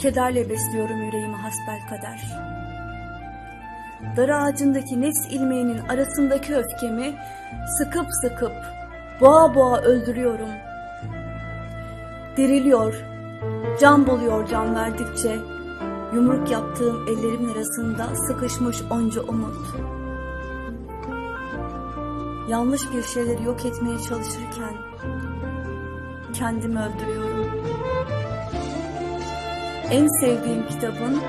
Kederle besliyorum yüreğimi hasbel kader. Dar ağacındaki nefs ilmeğinin arasındaki öfkemi sıkıp sıkıp boğa boğa öldürüyorum. Diriliyor, can buluyor can verdikçe, yumruk yaptığım ellerimin arasında sıkışmış onca umut. Yanlış bir şeyleri yok etmeye çalışırken kendimi öldürüyorum. En sevdiğim kitabın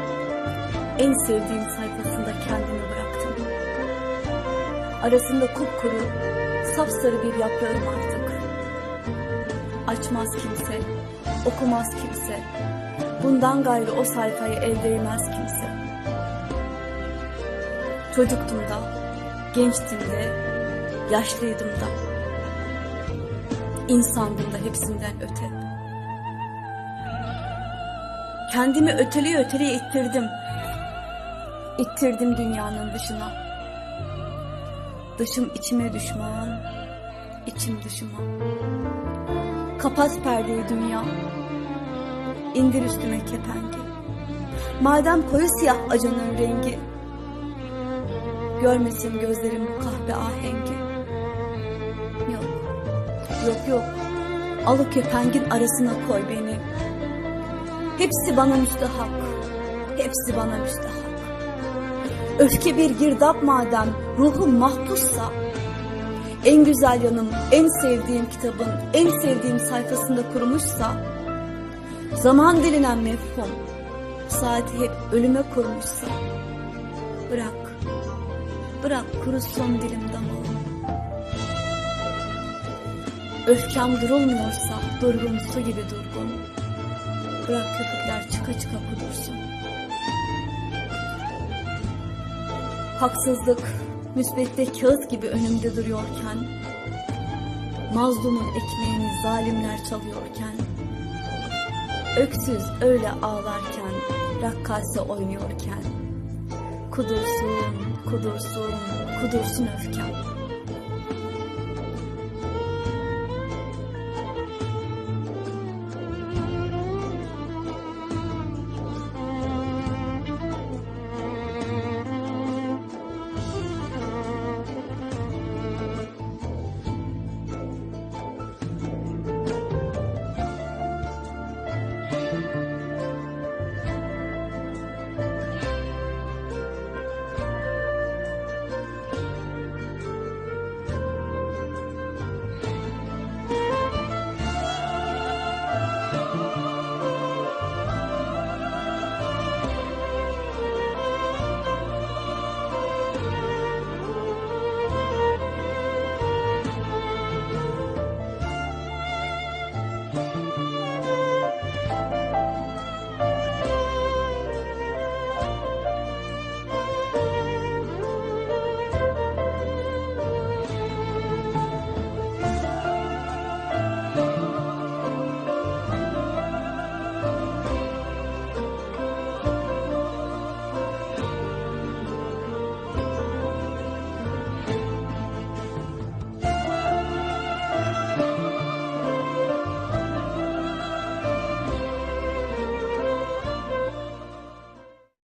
en sevdiğim sayfasında kendimi bıraktım. Arasında kupkuru, sapsarı bir yaprağım artık. Açmaz kimse, okumaz kimse. Bundan gayrı o sayfayı el değmez kimse. Çocuktum da, gençtim de, yaşlıydım da. İnsandım da hepsinden öte. Kendimi öteliye öteliye ittirdim. İttirdim dünyanın dışına. Dışım içime düşman, içim dışıma. Kapat perdeyi dünya. İndir üstüme kepengi. Madem koyu siyah acının rengi. Görmesin gözlerim kahve ahengi. Yok, yok yok. Al o kepengin arasına koy beni. Hepsi bana müstahak. Hepsi bana müstahak. Öfke bir girdap madem ruhum mahpussa. En güzel yanım, en sevdiğim kitabın en sevdiğim sayfasında kurumuşsa. Zaman denilen mefhum saati hep ölüme kurmuşsa. Bırak, bırak kurusun dilim damağım. Öfkem durulmuyorsa durgun su gibi durgun. Bırak köpükler çıka çıka kudursun. Haksızlık müsbette kağıt gibi önümde duruyorken, mazlumun ekmeğini zalimler çalıyorken, öksüz öyle ağlarken, rakkase oynuyorken, kudursun, kudursun, kudursun öfkem.